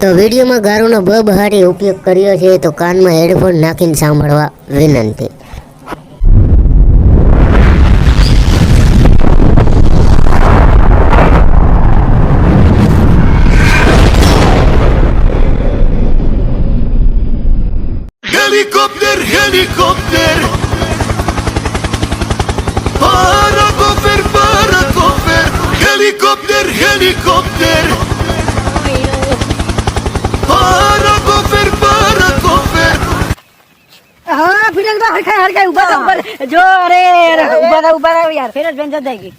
તો વિડીયોમાં ગારોનો બહારી ઉપયોગ કર્યો છે તો કાનમાં હેડફોન નાખીને સાંભળવા વિનંતી Helikopter, helikopter Parakofer, parakofer હા ફિરોઝ ભાઈ હરખાય હરખાય ઊભા થા ઊભા જો અરે ઊભા થા ઊભા થા યાર. ફિરોઝ બેન જતા ગઈ.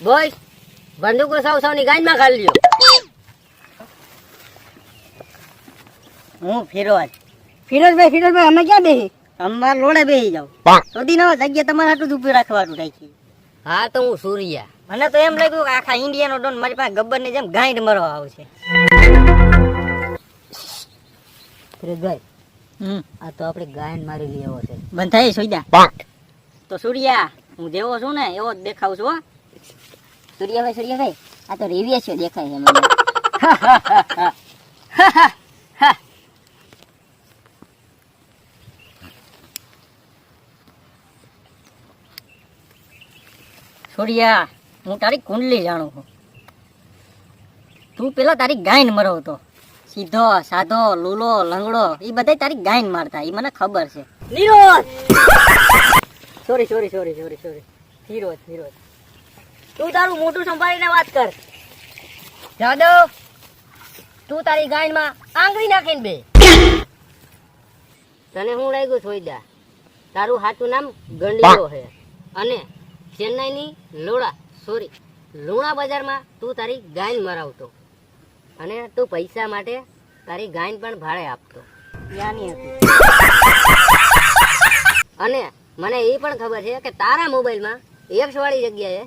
બોય બંદૂકો સૌ સૌની ગાંજમાં ખાલી લ્યો. હું ફિરોઝ ફિરોઝભાઈ ફિરોઝભાઈ અમે ક્યાં બેહી? અમાર લોડે બેહી જાવ સુધી નવા જગ્યા તમારે આટલું જ ઊભી રાખવાનું રાખી હા તો હું સૂર્યા. મને તો એમ લાગ્યું કે આખા ઇન્ડિયાનો ડોન મારી પાસે ગબ્બરની જેમ ગાંઠ મરવા આવશે. ફિરોજભાઈ હમ. આ તો આપણે ગાયન મારી લેવો છે. બંધ થાય સોઈદા તો સૂર્યા હું જેવો છું ને એવો જ દેખાવ છું હો. સૂર્યાભાઈ સૂર્યાભાઈ આ તો રેવિયા દેખાય છે મને. સૂર્યા હું તારી કુંડલી જાણું છું. તું પેલા તારી ગાયન મરવતો સીધો સાધો લૂલો લંગડો એ બધા તારી ગાયન મારતા. એ મને ખબર છે. Nirodh sorry sorry sorry sorry sorry Nirodh Nirodh તું તારું મોટું સંભાળીને વાત કર. જાદવ! તું તારી ગાયનમાં આંગળી નાખીને બે. તને હું લાગ્યું સોઈદા તારું સાચું નામ ગંડીઓ છે. અને ચેન્નાઈની લોડા સોરી લુણા બજારમાં તું તારી ગાયન મરાવતો અને તું પૈસા માટે તારી ગાયન પણ ભાડે આપતો. યાની હતી. અને મને એ પણ ખબર છે કે તારા મોબાઈલમાં એપ્સ વાળી જગ્યાએ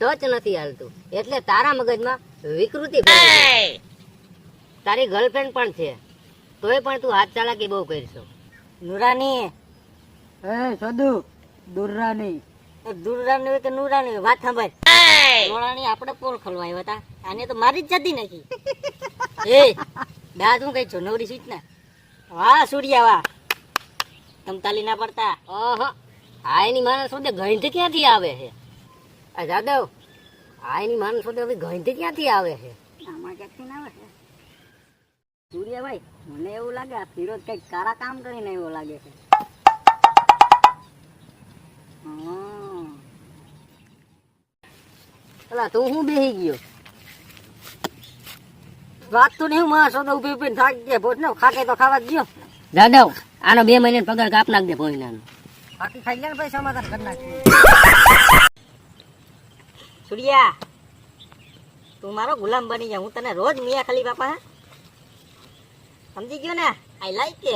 ટચ નથી હાલતું. એટલે તારા મગજમાં વિકૃતિ. તારી ગર્લફ્રેન્ડ પણ છે. તોય પણ તું હાથ ચાલાકી બહુ કરશો. નુરાની. એ સદુ દુર્રાની. દુર્રાની હોય કે નુરાની હોય વાત સાંભળ. નોરાની આપણે પોળ ખોલવા હતા. આને તો મારી જ જતી નથી એ દા હું કઈ છો? નવરી સીટ ને. વાહ સૂર્યા વાહ. તમતાલી ના પડતા. ઓહો. આ એની માણસ સુધી ગંધ ક્યાંથી આવે છે? આ જાદવ આ એની માણસ હવે ગણિત ક્યાંથી આવે છે? આમાં ક્યાંથી આવે? છે સૂર્યાભાઈ મને એવું લાગે આ ફિરોજ કંઈક સારા કામ કરીને એવું લાગે છે. હા. પેલા તું હું બેહી ગયો? વાત તો નહીં માં સોદા ઊભી ઊભી થાક ગયા ભોજ ને ખાકે તો ખાવા જ ગયો. જાદવ આનો બે મહિને પગાર કાપ નાખ દે ભોજનાનો બાકી ખાઈ લે ને ભાઈ સમાધાન કરી નાખીએ સૂર્યા તું મારો ગુલામ બની જા હું તને રોજ મિયા ખાલી બાપા સમજી ગયો ને? આઈ લાઈક કે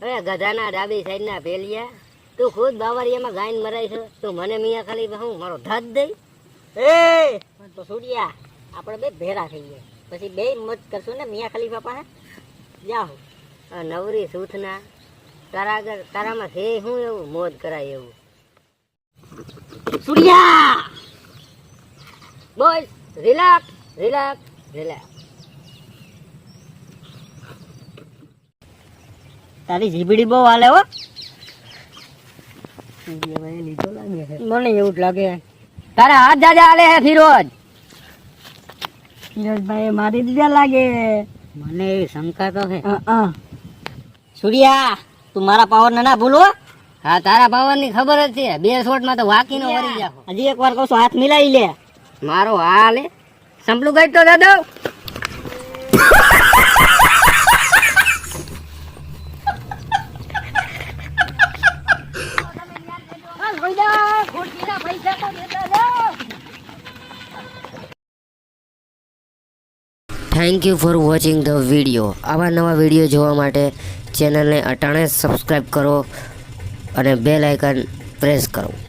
હવે ગધાના ડાબી સાઈડના ભેલિયા તું ખુદ બાવરિયામાં ગાયન મરાય છે તું મને મિયા ખાલી હું મારો ધાત દઈ. એ તો સુરિયા આપણે બે ભેરા થઈએ પછી બે મત કરશું ને મિયા ખાલી પાસે? હે જાઓ. આ નવરી સૂથના તારા આગળ તારામાં છે હું એવું? મોજ કરાય એવું. Suriya! Boy relax relax relax તારી જીબડી બહુ હાલે હો. મને એવું જ લાગે. તારા હાથ જાજા આલે હે ફિરોજ ફિરોજભાઈ મારી દીધા લાગે. મને એવી શંકા તો છે. સૂર્યા તું મારા પાવર ને ના ભૂલો હા. તારા પાવરની ખબર જ છે. બે શોટમાં તો વાકી નો વળી જાવ હજી એક વાર કહું છું હાથ મિલાવી લે. મારો હાલ લે સંપલું ગઈ તો દાદા. Thank you for watching the video આવા નવા વીડિયો જોવા માટે ચેનલને અટાણે સબસ્ક્રાઈબ કરો અને બેલ આઇકન પ્રેસ કરો.